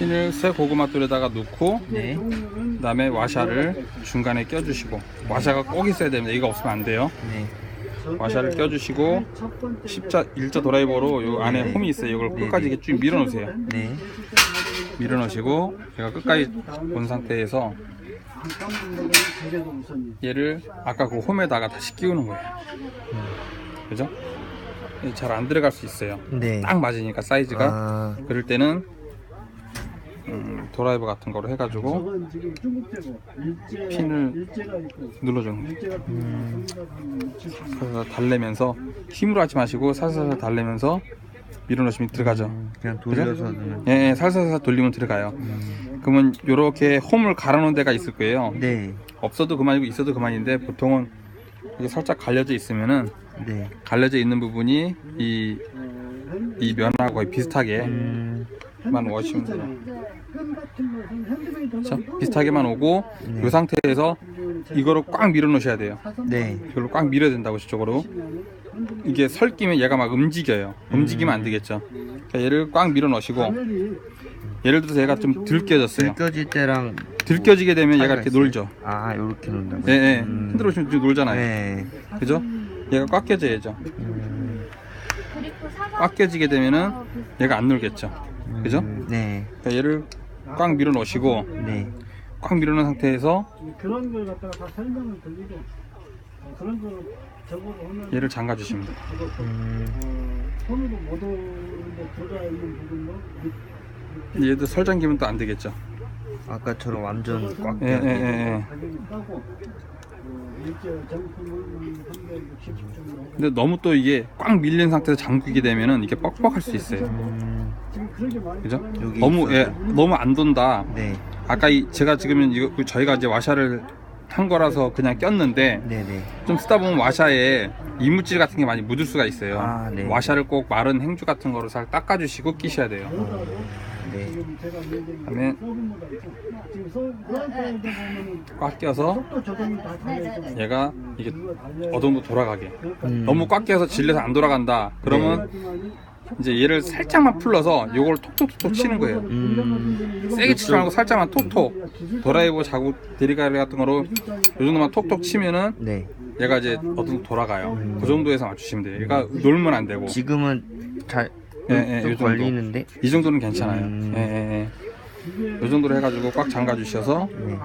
핀을 새 고구마 돌에다가 넣고 네. 그다음에 와샤를 중간에 껴주시고 와샤가 꼭 있어야 됩니다. 이거 없으면 안 돼요. 네. 와샤를 껴주시고 십자 일자 드라이버로 요 안에 홈이 있어요. 이걸 끝까지 이렇게 쭉 밀어 놓으세요. 네. 밀어 놓으시고 제가 끝까지 본 상태에서 얘를 아까 그 홈에다가 다시 끼우는 거예요. 그죠? 잘 안 들어갈 수 있어요. 네. 딱 맞으니까 사이즈가 아, 그럴 때는 음, 드라이버 같은 거로 해가지고 저건 지금 중국제고 일제 핀을 일제가 있고 눌러주는 거예요. 일제가 음. 그래서 달래면서 힘으로 하지 마시고 살살살 달래면서 밀어넣으시면 들어가죠. 음, 그냥 돌려서. 예, 예, 살살살 돌리면 들어가요. 그러면 이렇게 홈을 갈아놓은 데가 있을 거예요. 네. 없어도 그만이고 있어도 그만인데 보통은 이게 살짝 갈려져 있으면은 네. 갈려져 있는 부분이 이, 이 면하고 거의 비슷하게 만 음, 오시면 돼요. 핸드메이드 그렇죠? 비슷하게만 오고 네. 이 상태에서 이거를 꽉 밀어 놓으셔야 돼요. 네. 이걸로 꽉 밀어야 된다고 저쪽으로. 이게 설끼면 얘가 막 움직여요. 움직이면 안 되겠죠. 그러니까 얘를 꽉 밀어 넣으시고 예를 들어서 얘가 좀 들껴졌어요. 들껴질 때랑 들껴지게 되면 얘가 이렇게 있어요. 놀죠. 아, 요렇게 논다고. 예, 예. 음. 흔들어 주면 좀 놀잖아요. 네. 그죠? 얘가 꽉 껴져야죠. 음, 꽉 껴지게 되면은 얘가 안 놀겠죠. 그죠? 음, 네. 그러니까 얘를 꽉 밀어 넣으시고 네. 꽉 밀어 놓은 상태에서 그런 걸 갖다가 다 설명을 드리고 어, 그런 걸 적어서 하면 얘를 잠가 주시면 돼요. 그것도 음, 어, 손으로 못 오는데 들어가 있는 부분도 밑- 얘도 설 잠기면 또 안 되겠죠. 아까처럼 완전 꽉. 예, 예, 예, 예. 가격이 싸고 어, 일제 정품은 360 정도 하고 근데 너무 또 이게 꽉 밀린 상태에서 잠그게 되면은 이게 뻑뻑할 수 있어요. 음, 지금 그죠? 너무. 예, 너무 안 돈다. 네. 아까 이 제가 지금은 이거 그 저희가 이제 와샤를 한 거라서 그냥 꼈는데 네, 네. 좀 쓰다 보면 와샤에 이물질 같은 게 많이 묻을 수가 있어요. 아, 네. 와샤를 꼭 마른 행주 같은 거로 살 닦아주시고 끼셔야 돼요. 네. 보면은 꽉 껴서 얘가 이게 어느 정도 돌아가게. 음. 너무 꽉 껴서 질려서 안 돌아간다. 그러면 이제 얘를 살짝만 풀러서 요걸 톡톡톡톡 치는 거예요. 음. 세게 치지 말고 살짝만 톡톡 드라이버 자국 데리가리 같은 거로 요 정도만 톡톡 치면은 네. 얘가 이제 정도 돌아가요. 그 정도에서 맞추시면 돼요. 얘가 놀면 안 되고 지금은 잘. 예, 예, 좀 요 정도. 걸리는데. 이 정도는 괜찮아요. 음. 예, 예, 예. 요 정도로 해가지고 꽉 잠가 주셔서 네.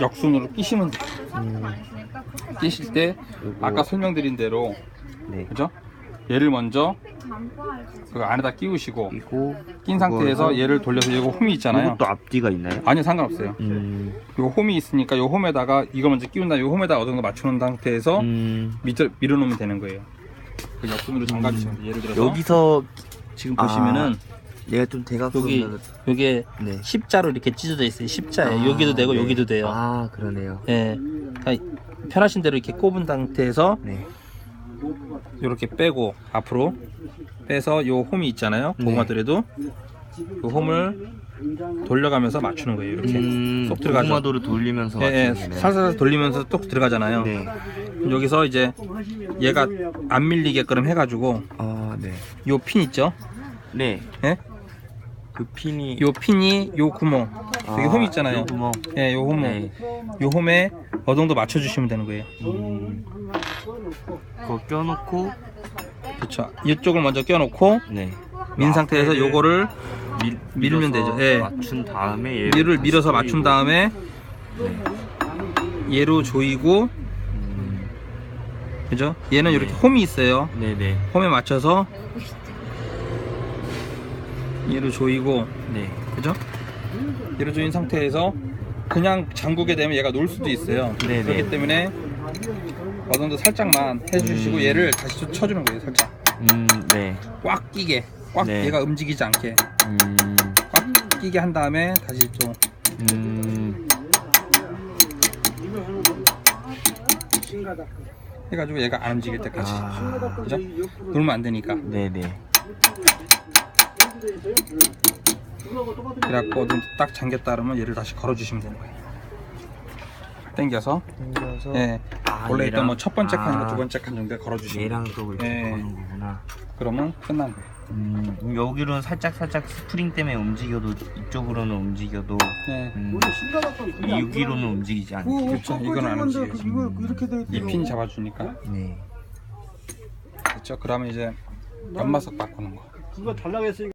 역순으로 끼시면 돼요. 음, 끼실 때 아까 설명드린 대로 네. 그죠? 얘를 먼저 그 안에다 끼우시고 그리고 낀 상태에서 얘를 돌려서 이거 홈이 있잖아요. 이것도 앞뒤가 있나요? 아니요 상관없어요. 음. 요 홈이 있으니까 요 홈에다가 이거 먼저 끼운 다음에 요 홈에다 어느 정도 맞춰놓은 상태에서 음. 밀어, 밀어놓으면 되는 거예요. 그 옆선으로 잠가주시면 돼요. 예를 들어서 여기서 지금 아, 보시면은 얘가 좀 대각선으로 여기 여기에 네. 십자로 이렇게 찢어져 있어요. 십자에 아, 여기도 되고 네. 여기도 돼요. 아 그러네요. 예. 그러니까 편하신 대로 이렇게 꼽은 상태에서 네. 이렇게 빼고 앞으로 빼서 요 홈이 있잖아요. 네. 고구마들에도 요 홈을 돌려가면서 맞추는 거예요. 이렇게 음, 쏙 들어가죠. 고구마도를 돌리면서 예, 예, 맞추는 거네요. 살살 돌리면서 똑 들어가잖아요. 네. 여기서 이제 얘가 안 밀리게끔 해가지고 아 네. 요 핀 있죠? 네. 예? 그 핀이 요 핀이 요 구멍 여기 아, 홈 있잖아요. 요 구멍. 예, 요 홈, 네. 요 홈에 어느 정도 맞춰주시면 되는 거예요. 음, 그거 껴놓고 그렇죠. 이쪽을 먼저 껴놓고 네. 민 상태에서 앞에를 요거를 밀, 밀면 밀어서 되죠. 예. 맞춘 다음에 얘를 얘를 다시 밀어서 맞춘 조이고. 다음에 얘로 조이고 음, 그죠? 얘는 이렇게 네. 홈이 있어요. 네네. 홈에 맞춰서 얘를 조이고 네. 그죠? 얘를 조인 상태에서 그냥 잠그게 되면 얘가 놀 수도 있어요. 네네. 그렇기 때문에 어느 정도 살짝만 해주시고 음. 얘를 다시 좀 쳐주는 거예요. 살짝 음, 네. 꽉 끼게, 꽉 네. 얘가 움직이지 않게 음, 꽉 끼게 한 다음에 다시 좀 음, 해가지고 얘가 안 움직일 때까지. 아, 그죠? 놀면 안 되니까. 네네. 그래갖고 어느 정도 딱 잠겼다 그러면 얘를 다시 걸어주시면 되는 거예요. 당겨서. 당겨서. 예 아, 원래 있던 얘랑- 뭐첫 번째 칸이나 아, 두 번째 칸 정도에 걸어주시면 얘랑. 또 이렇게 예. 거는 거구나. 그러면 끝난 거예요. 음, 여기로는 살짝 살짝 스프링 때문에 움직여도 이쪽으로는 움직여도 네. 음, 여기로는 움직이지 않죠. 그거 그렇죠. 이건 안 움직여요. 그- 이거 이렇게 돼 있더라고. 이핀 잡아주니까. 네. 그렇죠. 그러면 이제 연마석 바꾸는 거. 그거 달라고 했으니까